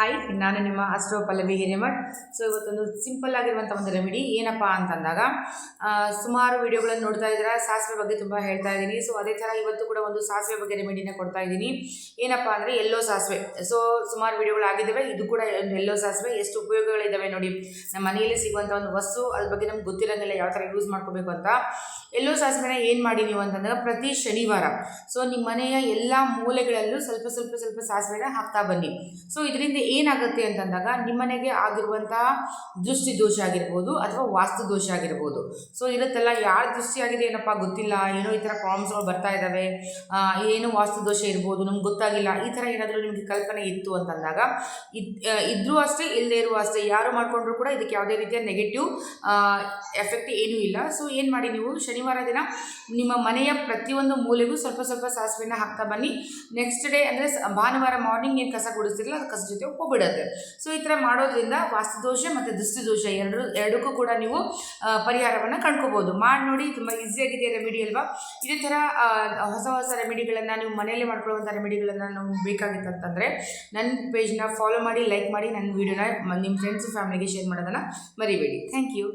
Hi ನಾನು ನಿಮ್ಮ astro Pallavi Hiremath so ಇವತ್ತೊಂದು ಸಿಂಪಲ್ ಆಗಿರುವಂಥ ಒಂದು ರೆಮಿಡಿ ಏನಪ್ಪ ಅಂತಂದಾಗ ಸುಮಾರು ವಿಡಿಯೋಗಳನ್ನು ನೋಡ್ತಾ ಇದ್ದೀರಾ? ಸಾಸಿವೆ ಬಗ್ಗೆ ತುಂಬ ಹೇಳ್ತಾ ಇದ್ದೀನಿ. ಸೊ ಅದೇ ಥರ ಇವತ್ತು ಕೂಡ ಒಂದು ಸಾಸಿವೆ ಬಗ್ಗೆ ರೆಮಿಡಿನ ಕೊಡ್ತಾ ಇದ್ದೀನಿ. ಏನಪ್ಪ ಅಂದರೆ ಎಲ್ಲೋ ಸಾಸಿವೆ. ಸೊ ಸುಮಾರು ವಿಡಿಯೋಗಳಾಗಿದ್ದಾವೆ ಇದು ಕೂಡ ಒಂದು ಎಲ್ಲೋ ಸಾಸಿವೆ. ಎಷ್ಟು ಉಪಯೋಗಗಳಿದ್ದಾವೆ ನೋಡಿ. ನಮ್ಮ ಮನೆಯಲ್ಲಿ ಸಿಗುವಂಥ ಒಂದು ವಸ್ತು, ಅದ್ರ ಬಗ್ಗೆ ನಮ್ಗೆ ಗೊತ್ತಿರೋಂಗಿಲ್ಲ ಯಾವ ಥರ ಯೂಸ್ ಮಾಡ್ಕೋಬೇಕು ಅಂತ. ಎಲ್ಲೋ ಸಾಸಿವೆನ ಏನು ಮಾಡಿ ನೀವು ಅಂತಂದಾಗ ಪ್ರತಿ ಶನಿವಾರ. ಸೊ ನಿಮ್ಮ ಮನೆಯ ಎಲ್ಲ ಮೂಲೆಗಳಲ್ಲೂ ಸ್ವಲ್ಪ ಸ್ವಲ್ಪ ಸ್ವಲ್ಪ ಸಾಸಿವೆನ ಹಾಕ್ತಾ ಬನ್ನಿ. ಸೊ ಇದರಿಂದ ಏನಾಗುತ್ತೆ ಅಂತಂದಾಗ ನಿಮ್ಮನೆಗೆ ಆಗಿರುವಂತಹ ದೃಷ್ಟಿ ದೋಷ ಆಗಿರ್ಬೋದು ಅಥವಾ ವಾಸ್ತು ದೋಷ ಆಗಿರ್ಬೋದು. ಸೊ ಇರುತ್ತಲ್ಲ, ಯಾರ ದೃಷ್ಟಿ ಆಗಿದೆ ಏನಪ್ಪ ಗೊತ್ತಿಲ್ಲ, ಏನೋ ಈ ಥರ ಪ್ರಾಬ್ಲಮ್ಸ್ಗಳು ಬರ್ತಾ ಇದ್ದಾವೆ ಏನು ವಾಸ್ತು ದೋಷ ಇರ್ಬೋದು, ನಮ್ಗೆ ಗೊತ್ತಾಗಿಲ್ಲ, ಈ ಥರ ಏನಾದರೂ ನಿಮಗೆ ಕಲ್ಪನೆ ಇತ್ತು ಅಂತಂದಾಗ ಇದ್ರೂ ಅಷ್ಟೇ ಇಲ್ಲದೇ ಇರುವ ಅಷ್ಟೇ, ಯಾರು ಮಾಡಿಕೊಂಡ್ರು ಕೂಡ ಇದಕ್ಕೆ ಯಾವುದೇ ರೀತಿಯ ನೆಗೆಟಿವ್ ಎಫೆಕ್ಟ್ ಏನೂ ಇಲ್ಲ. ಸೊ ಏನು ಮಾಡಿ ನೀವು, ಶನಿವಾರ ದಿನ ನಿಮ್ಮ ಮನೆಯ ಪ್ರತಿಯೊಂದು ಮೂಲೆಗೂ ಸ್ವಲ್ಪ ಸ್ವಲ್ಪ ಸಾಸಿವೆನ ಹಾಕ್ತಾ ಬನ್ನಿ. ನೆಕ್ಸ್ಟ್ ಡೇ ಅಂದರೆ ಭಾನುವಾರ ಮಾರ್ನಿಂಗ್ ಏನು ಕಸ ಗುಡಿಸ್ತಿರಲ್ಲ ಕಸ ಜೊತೆ ಹೋಗ್ಬಿಡುತ್ತೆ ಸೊ ಈ ಥರ ಮಾಡೋದ್ರಿಂದ ವಾಸ್ತುದೋಷ ಮತ್ತು ದೃಷ್ಟಿದೋಷ ಎರಡು ಎರಡಕ್ಕೂ ಕೂಡ ನೀವು ಪರಿಹಾರವನ್ನು ಕಂಡ್ಕೋಬೋದು. ಮಾಡಿ ನೋಡಿ, ತುಂಬ ಈಸಿಯಾಗಿದೆ ರೆಮಿಡಿ ಅಲ್ವಾ? ಇದೇ ಥರ ಹೊಸ ಹೊಸ ರೆಮಿಡಿಗಳನ್ನು ನೀವು ಮನೆಯಲ್ಲೇ ಮಾಡ್ಕೊಳ್ಳುವಂಥ ರೆಮಿಡಿಗಳನ್ನು ನಾವು ಬೇಕಾಗಿತ್ತು ಅಂತಂದರೆ, ನನ್ನ ಪೇಜ್ನ ಫಾಲೋ ಮಾಡಿ ಲೈಕ್ ಮಾಡಿ, ನನ್ನ ವೀಡಿಯೋನ ನಿಮ್ಮ ಫ್ರೆಂಡ್ಸ್ ಫ್ಯಾಮಿಲಿಗೆ ಶೇರ್ ಮಾಡೋದನ್ನು ಮರಿಬೇಡಿ. Thank you